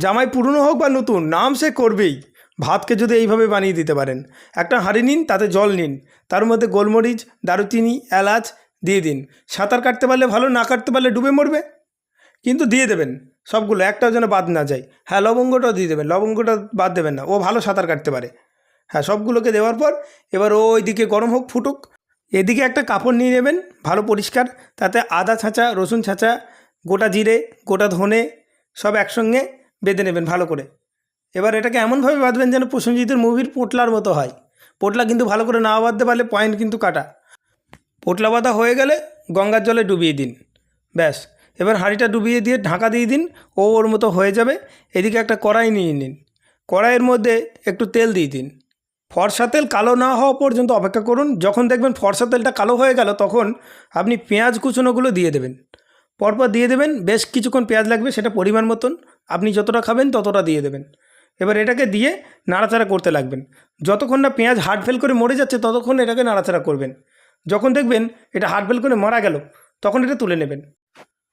জামাই পুরনো হোক বা নতুন, নাম সে করবেই। ভাতকে যদি এইভাবে বানিয়ে দিতে পারেন। একটা হাঁড়ি নিন, তাতে জল নিন। তার মধ্যে গোলমরিচ, দারুচিনি, এলাচ দিয়ে দিন। সাঁতার কাটতে পারলে ভালো, না কাটতে পারলে ডুবে মরবে। কিন্তু দিয়ে দেবেন সবগুলো, একটাও যেন বাদ না যায়। হ্যাঁ লবঙ্গটাও দিয়ে দেবেন, লবঙ্গটা বাদ দেবেন না। ও ভালো সাঁতার কাটতে পারে। হ্যাঁ সবগুলোকে দেওয়ার পর এবার ও ওইদিকে গরম হোক, ফুটুক। এদিকে একটা কাপড় নিয়ে নেবেন, ভালো পরিষ্কার। তাতে আদা ছাঁচা, রসুন ছাঁচা, গোটা জিরে, গোটা ধনে, সব একসঙ্গে বেঁধে নেবেন ভালো করে। এবার এটাকে এমনভাবে বাঁধবেন যেন প্রসেনজিতের মুভির পোটলার মতো হয়। পোটলা কিন্তু ভালো করে না বাঁধতে পারলে পয়েন্ট কিন্তু কাটা। পোটলা বাঁধা হয়ে গেলে গঙ্গার জলে ডুবিয়ে দিন। ব্যাস। এবার হাঁড়িটা ডুবিয়ে দিয়ে ঢাকা দিয়ে দিন, ও ওর মতো হয়ে যাবে। এদিকে একটা কড়াই নিয়ে নিন। কড়াইয়ের মধ্যে একটু তেল দিয়ে দিন। ফর্সা তেল কালো না হওয়া পর্যন্ত অপেক্ষা করুন। যখন দেখবেন ফর্সা তেলটা কালো হয়ে গেল, তখন আপনি পেঁয়াজ কুচনোগুলো দিয়ে দেবেন। পরপর দিয়ে দেবেন। বেশ কিছুক্ষণ পেঁয়াজ লাগবে, সেটা পরিমাণ মতন। আপনি যতটা খাবেন ততটা দিয়ে দেবেন। এবার এটাকে দিয়ে নাড়াচাড়া করতে লাগবেন। যতক্ষণ না পেঁয়াজ হার্ট ফেল করে মরে যাচ্ছে, ততক্ষণ এটাকে নাড়াচাড়া করবেন। যখন দেখবেন এটা হার্ট ফেল করে মারা গেল, তখন এটা তুলে নেবেন।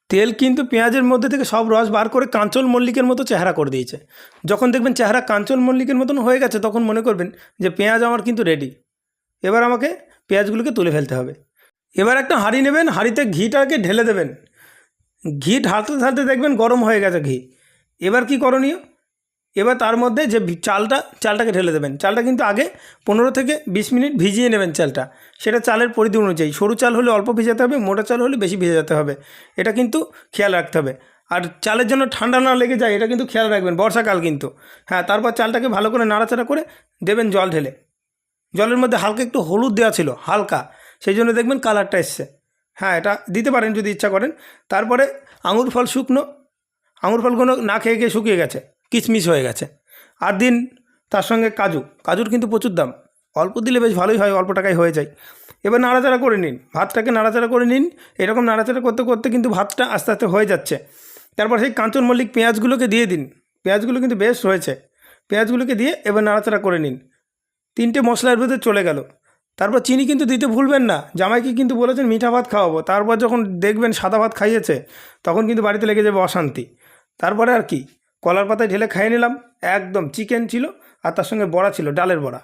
তেল কিন্তু পেঁয়াজের মধ্যে থেকে সব রস বার করে কাঞ্চল মল্লিকের মতো চেহারা করে দিয়েছে। যখন দেখবেন চেহারা কাঞ্চল মল্লিকের মতন হয়ে গেছে, তখন মনে করবেন যে পেঁয়াজ আমার কিন্তু রেডি এবার আমাকে পেঁয়াজগুলোকে তুলে ফেলতে হবে। এবার একটা হাঁড়ি নেবেন, হাঁড়িতে ঘিটাকে ঢেলে দেবেন। ঘি ঢালতে ঢালতে দেখবেন গরম হয়ে গেছে ঘি। এবার কি করণীয়? এবার তার মধ্যে যে চালটা, চালটাকে ঢেলে দেবেন। চালটা কিন্তু আগে পনেরো থেকে বিশ মিনিট ভিজিয়ে নেবেন চালটা। সেটা চালের পরিধি অনুযায়ী। সরু চাল হলে অল্প ভিজাতে হবে, মোটা চাল হলে বেশি ভেজাতে হবে। এটা কিন্তু খেয়াল রাখতে হবে। আর চালের জন্য ঠান্ডা না লেগে যায়, এটা কিন্তু খেয়াল রাখবেন, বর্ষাকাল কিন্তু। হ্যাঁ তারপর চালটাকে ভালো করে নাড়াচাড়া করে দেবেন জল ঢেলে। জলের মধ্যে হালকা একটু হলুদ দেওয়া ছিল, হালকা। সেই জন্য দেখবেন কালারটা এসছে। হ্যাঁ এটা দিতে পারেন যদি ইচ্ছা করেন। তারপরে আঙুর ফল শুকনো আঙুর ফলগুলো না খেয়ে খেয়ে শুকিয়ে গেছে কিচমিচ হয়ে গেছে। আর দিন তার সঙ্গে কাজু, কাজুর কিন্তু প্রচুর দাম। অল্প দিলে বেশ ভালোই হয়, অল্প টাকায় হয়ে যায়। এবার নাড়াচাড়া করে নিন, ভাতটাকে নাড়াচাড়া করে নিন। এরকম নাড়াচাড়া করতে করতে কিন্তু ভাতটা আস্তে আস্তে হয়ে যাচ্ছে। তারপর সেই কাঞ্চন মল্লিক পেঁয়াজগুলোকে দিয়ে দিন। পেঁয়াজগুলো কিন্তু বেশ হয়েছে পেঁয়াজগুলোকে দিয়ে এবার নাড়াচাড়া করে নিন। তিনটে মশলার ভেতরে চলে গেল। তারপর চিনি কিন্তু দিতে ভুলবেন না। জামাইকে কিন্তু বলেছেন, মিঠা ভাত খাওয়াবো। তারপর যখন দেখবেন সাদা ভাত খাইয়েছে, তখন কিন্তু বাড়িতে লেগে যাবে অশান্তি। তারপরে আর কি, কলার পাতায় ঢেলে খাইয়ে নিলাম। একদম চিকেন ছিল আর তার সঙ্গে বড়া ছিল, ডালের বড়া।